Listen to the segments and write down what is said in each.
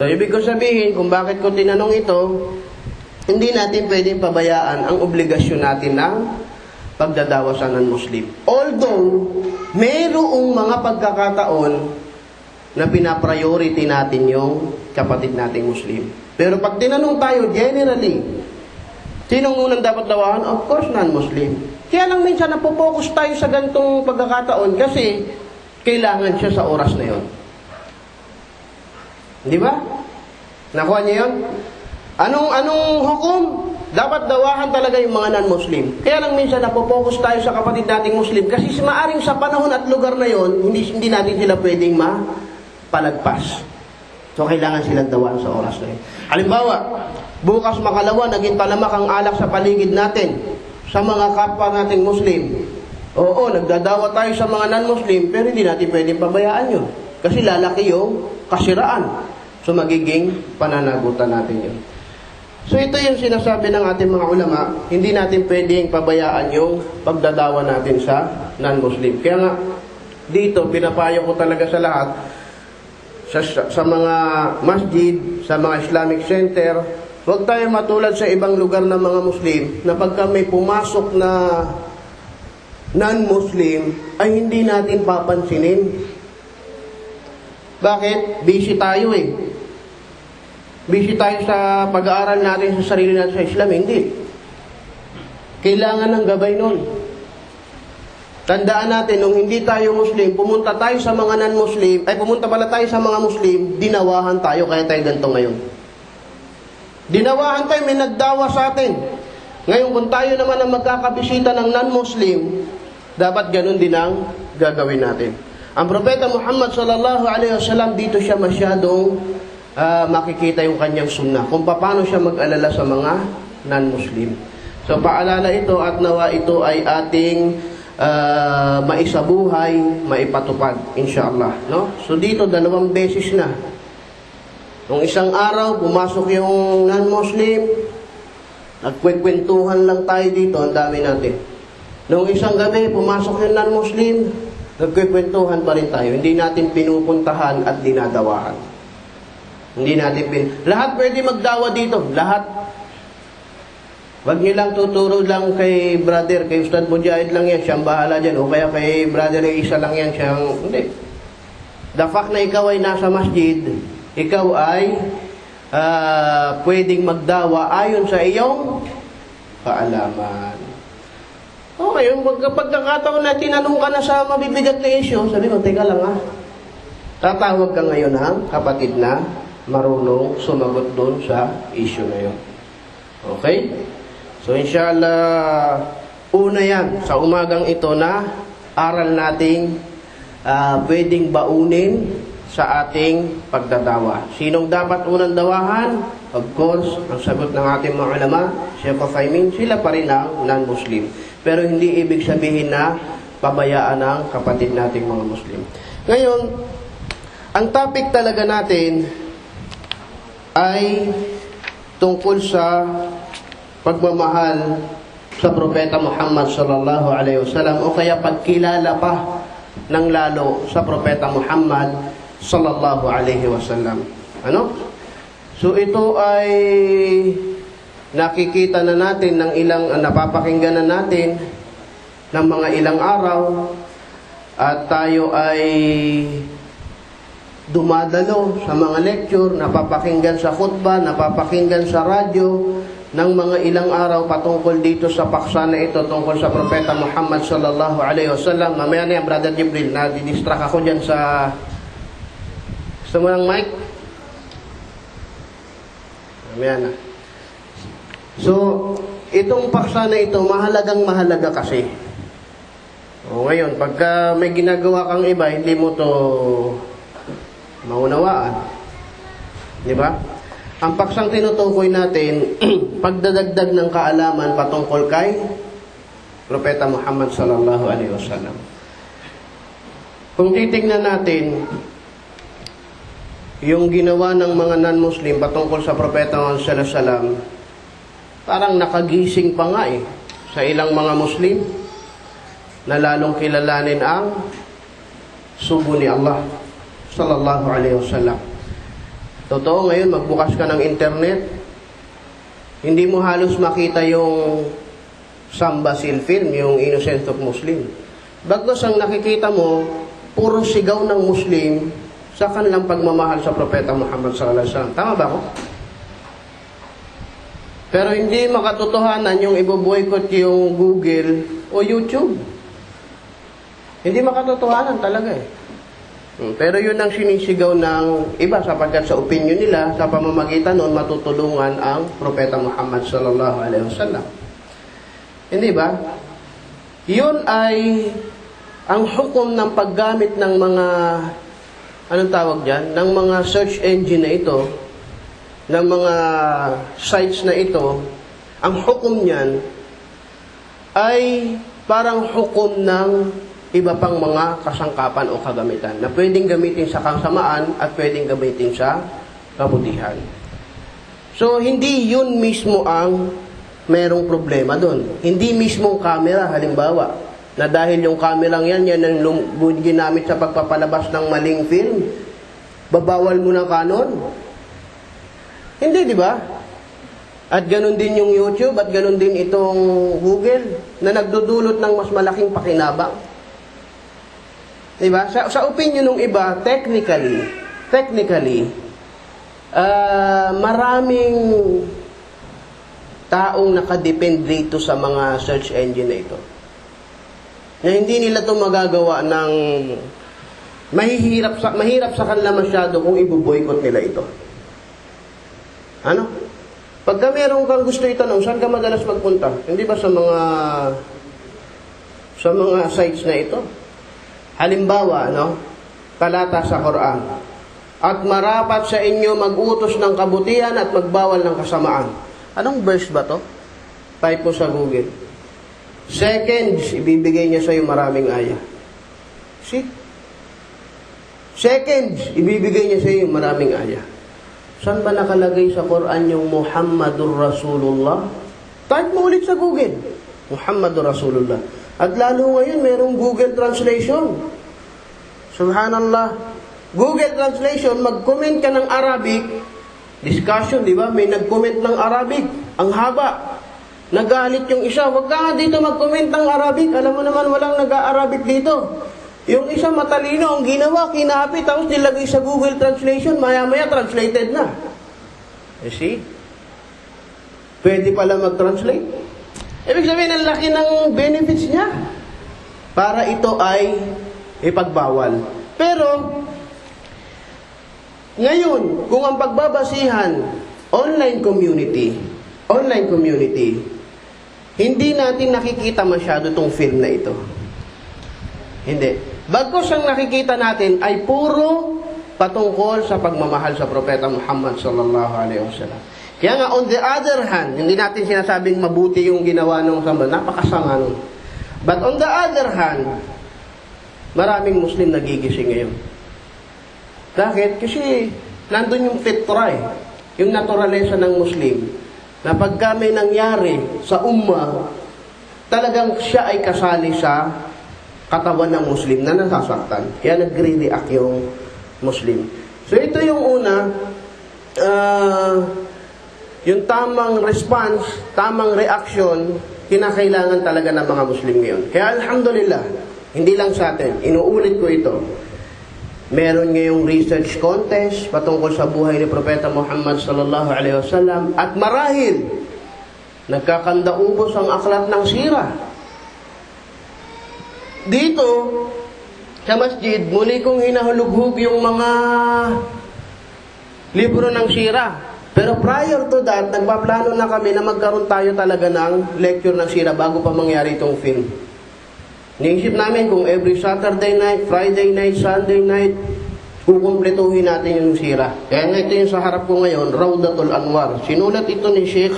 So, ibig ko sabihin, kung bakit ko tinanong ito, hindi natin pwedeng pabayaan ang obligasyon natin ng pagdadawasan ng Muslim. Although, mayroong mga pagkakataon na pinapriority natin yung kapatid nating Muslim. Pero pag tinanong tayo generally, sinong unang dapat dawahan? Of course, non-Muslim. Kaya lang minsan napopokus tayo sa gantong pagkakataon kasi kailangan siya sa oras na yon. Di ba? Nakuha niyo yun? Anong, anong hukom? Dapat dawahan talaga yung mga non-Muslim. Kaya lang minsan napopokus tayo sa kapatid nating Muslim kasi si maaring sa panahon at lugar na yon, hindi, hindi natin sila pwedeng mapalagpas. So, kailangan silang dawahan sa oras na yun. Halimbawa, bukas makalawa, naging talamak ang alak sa paligid natin sa mga kapwa nating Muslim. Oo, nagdadawa tayo sa mga non-Muslim, pero hindi natin pwedeng pabayaan yun. Kasi lalaki yung kasiraan. So, magiging pananagutan natin yun. So, ito yung sinasabi ng ating mga ulama, hindi natin pwedeng pabayaan yung pagdadawa natin sa non-Muslim. Kaya nga, dito, pinapayo ko talaga sa lahat, sa, sa mga masjid, sa mga Islamic center, huwag tayo matulad sa ibang lugar ng mga Muslim na pagka may pumasok na non-Muslim, ay hindi natin papansinin. Bakit? Busy tayo eh. Busy tayo sa pag-aaral natin sa sarili natin sa Islam. Hindi. Kailangan ng gabay nun. Tandaan natin, nung hindi tayo Muslim, pumunta tayo sa mga non-Muslim, ay pumunta pala tayo sa mga Muslim, dinawahan tayo, kaya tayo ganito ngayon. Dinawahan tayo, may nagdawa sa atin. Ngayon, kung tayo naman ang magkakabisita ng non-Muslim, dapat ganun din ang gagawin natin. Ang propeta Muhammad sallallahu alaihi wasallam dito siya masyadong ah, makikita yung kanyang sunnah kung paano siya mag-alala sa mga non-Muslim. So paalala ito at nawa ito ay ating ah, maisabuhay, maipatupad inshallah, no? So dito dalawang beses na. Nung isang araw pumasok yung non-Muslim, nagkwekwentuhan lang tayo dito, ang dami natin. Nung isang gabi, pumasok yung non-Muslim, nagkikwentuhan pa rin tayo. Hindi natin pinupuntahan at dinadawaan. Hindi natin pin... Lahat pwede magdawa dito. Lahat. Wag niyo lang tuturo lang kay brother, kay Ustad Mujahid lang yan, siyang bahala dyan. O kaya kay brother isa lang yan, siyang... Hindi. The fact na ikaw ay nasa masjid, ikaw ay ah, pwedeng magdawa ayon sa iyong kaalaman. Okay, yung pag, pagkakataon na tinanong ka na sa mabibigat na issue, sabi mo, teka lang ah. Tatawag ka ngayon ng kapatid na marunong sumagot doon sa issue na yun. Okay? So, inshallah, una yan sa umagang ito na aral nating ah, pwedeng baunin sa ating pagdadawa. Sinong dapat unang dawahan? Of course, ang sagot ng ating mga ulama, Sheikh Faymin, sila pa rin ang non-Muslim. Pero hindi ibig sabihin na pabayaan ng kapatid nating mga Muslim. Ngayon, ang topic talaga natin ay tungkol sa pagmamahal sa propeta Muhammad sallallahu alaihi wasallam o kaya pagkilala pa ng lalo sa propeta Muhammad sallallahu alaihi wasallam. Ano? So ito ay nakikita na natin ng ilang uh, napapakinggan na natin ng mga ilang araw at tayo ay dumadalo sa mga lecture, napapakinggan sa khutbah, napapakinggan sa radyo ng mga ilang araw patungkol dito sa paksa na ito tungkol sa propeta Muhammad sallallahu alaihi wasallam. Mamaya na yan, Brother Jibril, na didistract ako dyan sa gusto mo mic? Mamaya na. So, itong paksa na ito, mahalagang mahalaga kasi. O ngayon, pagka may ginagawa kang iba, hindi mo to maunawaan. Di ba? Ang paksang tinutukoy natin, pagdadagdag ng kaalaman patungkol kay Propeta Muhammad sallallahu alaihi wasallam. Kung titingnan natin, yung ginawa ng mga non-Muslim patungkol sa Propeta Muhammad sallallahu alaihi wasallam, parang nakagising pa nga eh sa ilang mga Muslim na lalong kilalanin ang sugo ni Allah sallallahu alaihi wasallam. Totoo ngayon, magbukas ka ng internet, hindi mo halos makita yung Samba Seal film, yung Innocent of Muslim. Bagos ang nakikita mo, puro sigaw ng Muslim sa kanilang pagmamahal sa Propeta Muhammad sallallahu alaihi wasallam. Tama ba ako? Pero hindi makatotohanan yung ibo-boycott yung Google o YouTube. Hindi makatotohanan talaga eh. Pero yun ang sinisigaw ng iba sapagkat sa opinion nila, sa pamamagitan nun, matutulungan ang Propeta Muhammad sallallahu alaihi wasallam. Hindi ba? Yun ay ang hukom ng paggamit ng mga anong tawag diyan, ng mga search engine na ito, ng mga sites na ito, ang hukom niyan ay parang hukom ng iba pang mga kasangkapan o kagamitan na pwedeng gamitin sa kasamaan at pwedeng gamitin sa kabutihan. So, hindi yun mismo ang merong problema doon. Hindi mismo camera, halimbawa, na dahil yung kamerang yan, yan ang ginamit sa pagpapalabas ng maling film, babawal mo ng kanon. Hindi, di ba? At ganun din yung YouTube at ganun din itong Google na nagdudulot ng mas malaking pakinabang. Di ba? Sa, sa opinion ng iba, technically, technically, ah, maraming taong nakadepend dito sa mga search engine na ito. Na hindi nila to magagawa ng mahihirap sa mahirap sa kanila masyado kung ibo-boycott nila ito. Ano? Pagka meron kang gusto itanong, saan ka madalas magpunta? Hindi ba sa mga sa mga sites na ito? Halimbawa, no? Talata sa Quran. At marapat sa inyo mag-utos ng kabutihan at magbawal ng kasamaan. Anong verse ba to? Type mo sa Google. Seconds, ibibigay niya sa iyo maraming aya. See? Seconds, ibibigay niya sa iyo maraming aya. Saan ba nakalagay sa Quran yung Muhammadur Rasulullah? Type mo ulit sa Google. Muhammadur Rasulullah. At lalo ngayon, merong Google Translation. Subhanallah. Google Translation, mag-comment ka ng Arabic, discussion, di ba? May nag-comment ng Arabic. Ang haba. Nagalit yung isa, wag ka dito mag-comment ng Arabic. Alam mo naman, walang nag-Arabic dito. Yung isa matalino, ang ginawa, kinapit, tapos nilagay sa Google Translation, maya-maya translated na. You see? Pwede pala mag-translate. Ibig sabihin, ang laki ng benefits niya. Para ito ay ipagbawal. Pero, ngayon, kung ang pagbabasihan, online community, online community, hindi natin nakikita masyado itong film na ito. Hindi. Bagkos ang nakikita natin ay puro patungkol sa pagmamahal sa Propeta Muhammad sallallahu alaihi wasallam. Kaya nga, on the other hand, hindi natin sinasabing mabuti yung ginawa ng samba. Napakasama nun. But on the other hand, maraming Muslim nagigising ngayon. Bakit? Kasi nandun yung fitra eh. Yung naturalesa ng Muslim. Na pagka may nangyari sa umma, talagang siya ay kasali sa katawan ng Muslim na nasasaktan. Kaya nagre-react yung Muslim. So ito yung una, ah, yung tamang response, tamang reaction, kinakailangan talaga ng mga Muslim ngayon. Kaya alhamdulillah, hindi lang sa atin, inuulit ko ito. Meron ngayong research contest patungkol sa buhay ni Propeta Muhammad sallallahu alaihi wasallam at marahil nagkakandaubos ang aklat ng sira. Dito, sa masjid, muli kong hinahulughog yung mga libro ng sira. Pero prior to that, nagpaplano na kami na magkaroon tayo talaga ng lecture ng sira bago pa mangyari itong film. Niisip namin kung every Saturday night, Friday night, Sunday night, kukumpletuhin natin yung sira. Kaya nga ito yung sa harap ko ngayon, Raudatul Anwar. Sinulat ito ni Sheikh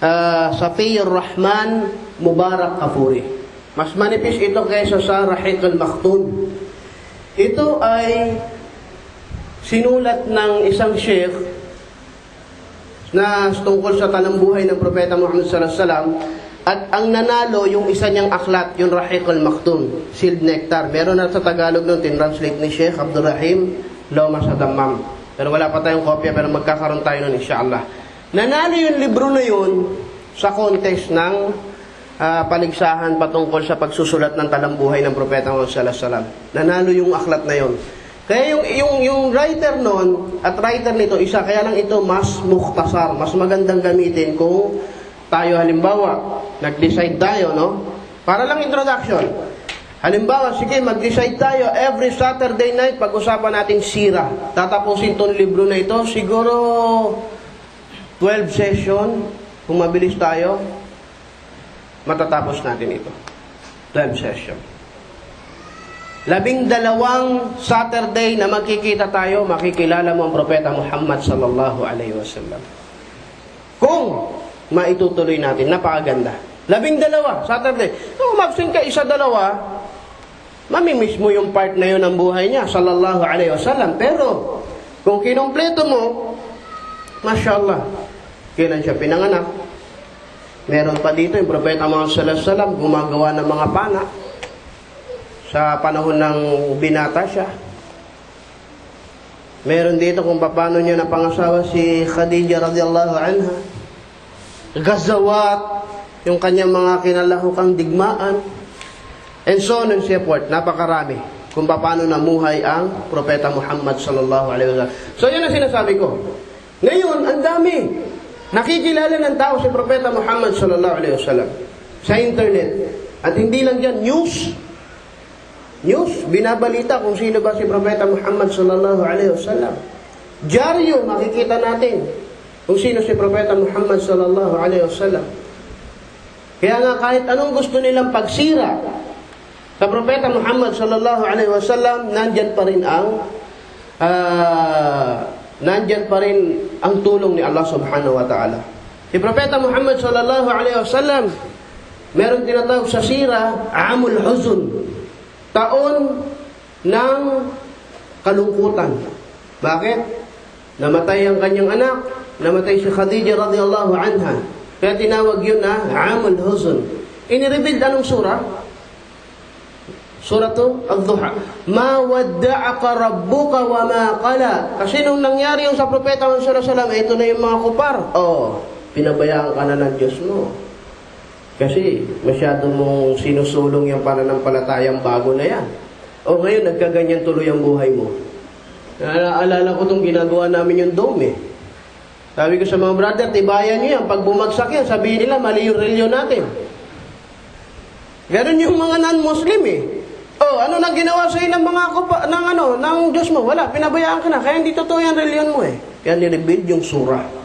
uh, Safiyur Rahman Mubarak Kafuri. Mas manipis ito kaysa sa Rahiq al-Maktoum. Ito ay sinulat ng isang sheikh na tungkol sa talambuhay ng Propeta Muhammad sallallahu alaihi wasallam at ang nanalo yung isa niyang aklat, yung Rahiq al-Maktoum, Sealed Nectar. Meron na sa Tagalog nun, tinranslate ni Sheikh Abdurrahim Loma sa Damam. Pero wala pa tayong kopya, pero magkakaroon tayo nun, inshallah. Nanalo yung libro na yun sa contest ng ah, paligsahan patungkol sa pagsusulat ng talambuhay ng Propeta Muhammad sallallahu alaihi wasallam. Nanalo yung aklat na yun. Kaya yung, yung, yung writer nun at writer nito, isa, kaya lang ito mas mukhtasar, mas magandang gamitin kung tayo halimbawa, nag-decide tayo, no? Para lang introduction. Halimbawa, sige, mag-decide tayo every Saturday night, pag-usapan natin sira. Tatapusin tong libro na ito, siguro 12 session, kung mabilis tayo, matatapos natin ito. 12 session. Labing dalawang Saturday na magkikita tayo, makikilala mo ang Propeta Muhammad sallallahu alaihi wasallam. Kung maitutuloy natin, napakaganda. Labing dalawa, Saturday. Kung umabsent ka isa dalawa, mamimiss mo yung part na yun ng buhay niya, sallallahu alaihi wasallam. Pero, kung kinumpleto mo, mashallah, kailan siya pinanganak? Meron pa dito yung Propeta Muhammad sallallahu alaihi wasallam, gumagawa ng mga pana sa panahon ng binata siya. Meron dito kung paano niya napangasawa si Khadija radhiyallahu anha. Gazawat, yung kanyang mga kinalahukang digmaan. And so on and so forth. Napakarami kung paano namuhay ang Propeta Muhammad sallallahu alaihi wasallam. So yan ang sinasabi ko. Ngayon, ang dami. Nakikilala ng tao si Propeta Muhammad sallallahu alaihi wasallam sa internet. At hindi lang yan, news. News, binabalita kung sino ba si Propeta Muhammad sallallahu alaihi wasallam. Dyaryo, makikita natin kung sino si Propeta Muhammad sallallahu alaihi wasallam. Kaya nga kahit anong gusto nilang pagsira sa Propeta Muhammad sallallahu alaihi wasallam, nandyan pa rin ang ah, nandyan pa rin ang tulong ni Allah subhanahu wa ta'ala. Si Propeta Muhammad sallallahu alaihi wasallam, meron tinatawag sa sira, Amul Huzun. Taon ng kalungkutan. Bakit? Namatay ang kanyang anak, namatay si Khadija radhiyallahu anha. Kaya tinawag yun na Amul Huzun. Inirebuild anong sura? Suratu Al-Duha. Ma wadda'aka rabbuka wa ma qala. Kasi nung nangyari yung sa propeta Muhammad sallallahu alaihi wasallam, ito na yung mga kupar. Oh, pinabayaan ka na ng Diyos mo. Kasi masyado mong sinusulong yung pananampalatayang bago na yan. O ngayon, nagkaganyan tuloy ang buhay mo. Naalala ko itong ginagawa namin yung dome eh. Sabi ko sa mga brother, tibayan nyo yan. Pag bumagsak yan, sabihin nila, mali yung reliyon natin. Ganon yung mga non-Muslim eh. Oh, ano nang ginawa sa ng mga kupa, ng ano, ng Diyos mo? Wala, pinabayaan ka na. Kaya hindi totoo yung reliyon mo eh. Kaya nirebuild yung surah.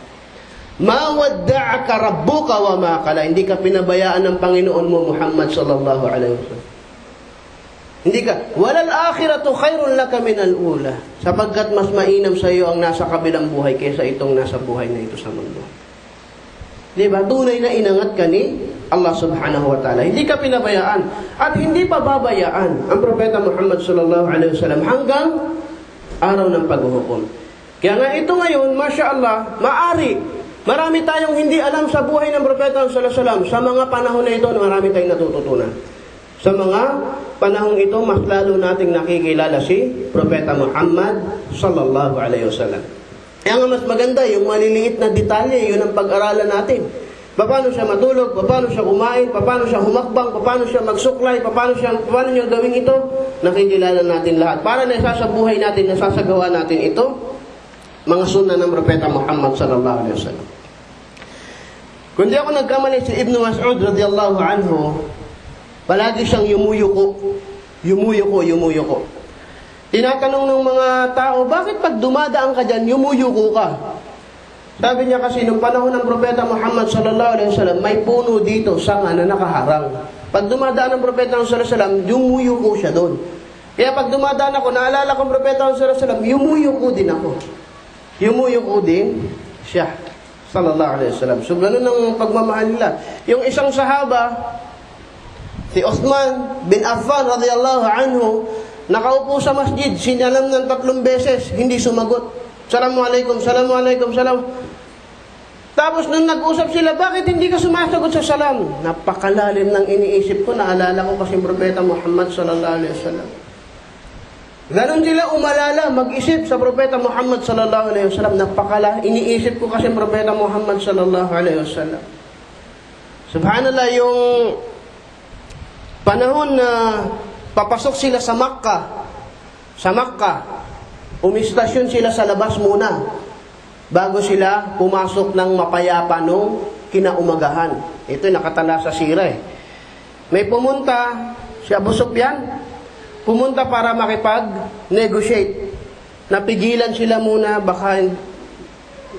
Ma wadda'aka rabbuka wa ma qala. Hindi ka pinabayaan ng Panginoon mo Muhammad sallallahu alaihi wasallam. Hindi ka, walal akhiratu khairun laka min al-ula. Sapagkat mas mainam sa iyo ang nasa kabilang buhay kaysa itong nasa buhay na ito sa mundo. Di ba? Tunay na inangat ka ni Allah subhanahu wa ta'ala. Hindi ka pinabayaan. At hindi pa babayaan ang Propeta Muhammad sallallahu alaihi wasallam hanggang araw ng paghuhukom. Kaya nga ito ngayon, Masya Allah, maari Marami tayong hindi alam sa buhay ng Propeta sallallahu alaihi wasallam. Sa mga panahon na ito, marami tayong natututunan. Sa mga panahong ito, mas lalo nating nakikilala si Propeta Muhammad sallallahu alaihi wasallam. Kaya nga mas maganda, yung maliliit na detalye, yun ang pag-aralan natin. Paano siya matulog, paano siya kumain, paano siya humakbang, paano siya magsuklay, paano siya paano niya gawin ito, nakikilala natin lahat. Para na sa buhay natin, nasasagawa natin ito, mga sunnah ng Propeta Muhammad sallallahu alaihi wasallam. Kung di ako nagkamali si Ibn Mas'ud radiyallahu anhu, palagi siyang yumuyuko, yumuyuko, yumuyuko. Tinatanong ng mga tao, bakit pag dumadaan ka dyan, yumuyuko ka? Sabi niya kasi, nung panahon ng Propeta Muhammad sallallahu alaihi wasallam, may puno dito, sanga na nakaharang. Pag dumadaan ng Propeta sallallahu alaihi wasallam, yumuyuko siya doon. Kaya pag dumadaan ako, naalala ko ang Propeta sallallahu alaihi wasallam, yumuyuko din ako. Yumuyuko din siya. Sallallahu alaihi wasallam. So, ganun pagmamahal nila. Yung isang sahaba, si Uthman bin Affan radiyallahu anhu, nakaupo sa masjid, sinalam ng tatlong beses, hindi sumagot. Assalamualaikum, Assalamualaikum, salam. Tapos nung nag-usap sila, bakit hindi ka sumasagot sa salam? Napakalalim ng iniisip ko, naalala ko kasi Propeta Muhammad sallallahu alaihi wasallam. Ganon sila umalala, mag-isip sa Propeta Muhammad sallallahu alaihi wasallam. Napakala, iniisip ko kasi Propeta Muhammad sallallahu alaihi wasallam. Subhanallah, yung panahon na papasok sila sa Makkah, sa Makkah, umistasyon sila sa labas muna bago sila pumasok ng mapayapa nung kinaumagahan. Ito nakatala sa sira eh. May pumunta si Abu Sufyan, pumunta para makipag-negotiate. Napigilan sila muna, baka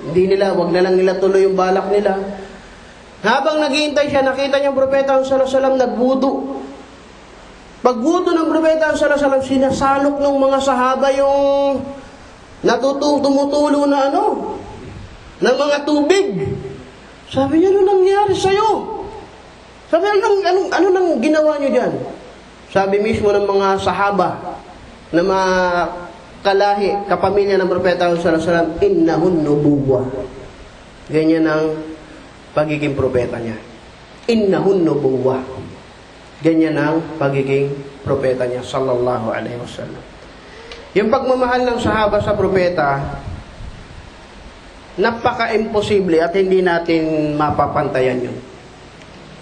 hindi nila, wag na lang nila tuloy yung balak nila. Habang naghihintay siya, nakita niya ang propeta ang salasalam nagbudo. Pagbudo ng propeta ang salasalam, sinasalok ng mga sahaba yung natutong tumutulo na ano, ng mga tubig. Sabi niya, ano nangyari sa'yo? Sabi, anong, anong, ano nang ginawa niyo diyan? Sabi mismo ng mga sahaba na mga kalahi, kapamilya ng Propeta sallallahu alaihi wasallam, innahun nubuwa. Ganyan ang pagiging propeta niya. Innahun nubuwa. Ganyan ang pagiging propeta niya, sallallahu alaihi wasallam. Yung pagmamahal ng sahaba sa propeta, napaka-imposible at hindi natin mapapantayan yun.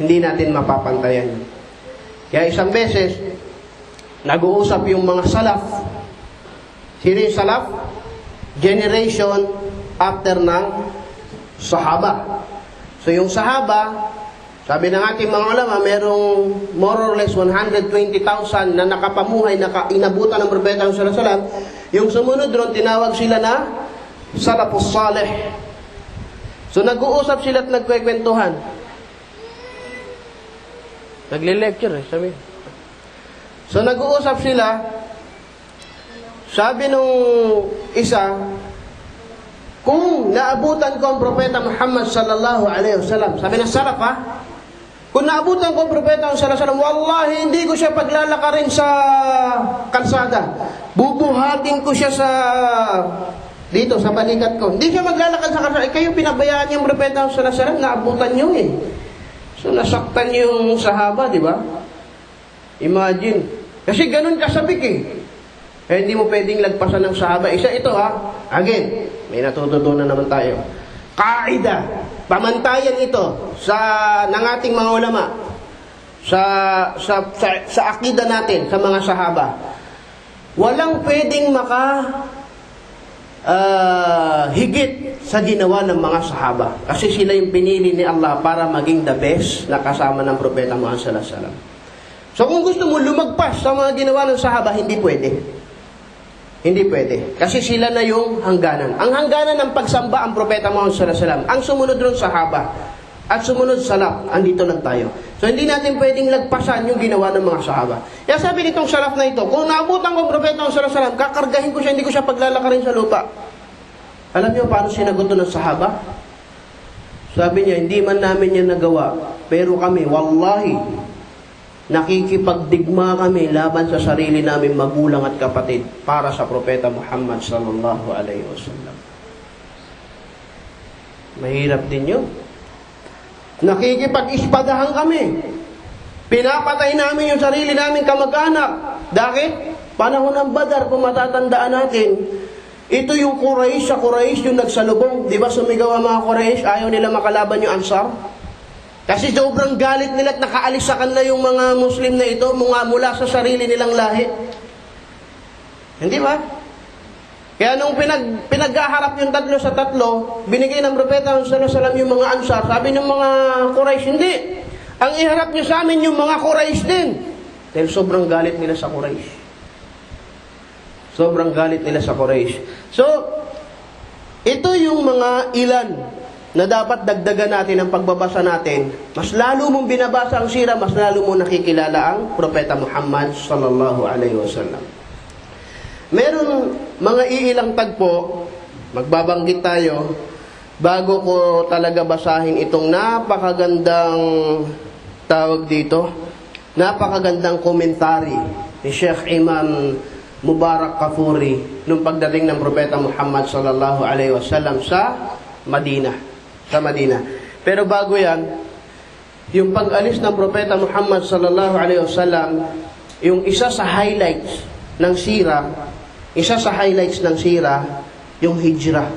Hindi natin mapapantayan yun. Kaya isang beses, nag-uusap yung mga salaf. Sino salaf? Generation after ng sahaba. So yung sahaba, sabi ng ating mga ulama, merong more or less 120,000 na nakapamuhay, naka, inabutan ng Propeta alaihi wasallam. Yung sumunod ron, tinawag sila na Salafus Saleh. So nag-uusap sila at nagkwekwentuhan. Nagle-lecture eh, sabi. So nag-uusap sila, sabi nung isa, kung naabutan ko ang propeta Muhammad sallallahu alaihi wasallam, sabi ng sarap ha, kung naabutan ko ang propeta sallallahu alaihi wasallam, wallahi hindi ko siya paglalakarin sa kalsada. Bubuhatin ko siya sa dito sa balikat ko. Hindi siya maglalakad sa kalsada. Eh, kayo pinabayaan niyo ang propeta sallallahu alaihi wasallam, naabutan niyo eh. So nasaktan yung sahaba, di ba? Imagine. Kasi ganun kasabik eh. Eh, hindi mo pwedeng lagpasan ng sahaba. Isa ito ha. Again, may natututunan naman tayo. Kaida. Pamantayan ito sa ng ating mga ulama. Sa, sa, sa, sa akida natin, sa mga sahaba. Walang pwedeng maka ah, higit sa ginawa ng mga sahaba. Kasi sila yung pinili ni Allah para maging the best na kasama ng Propeta Muhammad sallallahu alaihi wasallam. So kung gusto mo lumagpas sa mga ginawa ng sahaba, hindi pwede. Hindi pwede. Kasi sila na yung hangganan. Ang hangganan ng pagsamba ang Propeta Muhammad sallallahu alaihi wasallam. Ang sumunod ron sahaba. At sumunod salaf. Andito lang tayo. So hindi natin pwedeng lagpasan yung ginawa ng mga sahaba. Kaya sabi nitong salaf na ito, kung naabutan ko Propeta Muhammad sallallahu alaihi wasallam, kakargahin ko siya, hindi ko siya paglalakarin sa lupa. Alam niyo paano sinagot ng sahaba? Sabi niya, hindi man namin yan nagawa. Pero kami, wallahi, nakikipagdigma kami laban sa sarili namin magulang at kapatid para sa propeta Muhammad sallallahu alaihi wasallam. Mahirap din yun. Nakikipag-ispadahan kami. Pinapatay namin yung sarili namin kamag-anak. Dahil panahon ng badar, kung matatandaan natin, ito yung Quraysh sa Quraysh yung nagsalubong. Di ba sumigaw ang mga Quraysh, ayaw nila makalaban yung Ansar? Kasi sobrang galit nila at nakaalis sa kanila yung mga Muslim na ito mga mula sa sarili nilang lahi. Hindi ba? Kaya nung pinag, pinaghaharap yung tatlo sa tatlo, binigay ng propeta alaihi wasallam yung mga ansar. Sabi ng mga Quraysh, hindi. Ang iharap niyo sa amin yung mga Quraysh din. Dahil sobrang galit nila sa Quraysh. Sobrang galit nila sa Quraysh. So, ito yung mga ilan na dapat dagdagan natin ang pagbabasa natin. Mas lalo mong binabasa ang sira, mas lalo mong nakikilala ang Propeta Muhammad sallallahu alaihi wasallam. Meron mga iilang tagpo, magbabanggit tayo, bago ko talaga basahin itong napakagandang tawag dito, napakagandang komentary ni Sheikh Imam Mubarak Kafuri nung pagdating ng Propeta Muhammad sallallahu alaihi wasallam sa Madina, sa Madina. Pero bago 'yan, yung pag-alis ng Propeta Muhammad sallallahu alaihi wasallam, yung isa sa highlights ng sira, isa sa highlights ng sira, yung hijrah.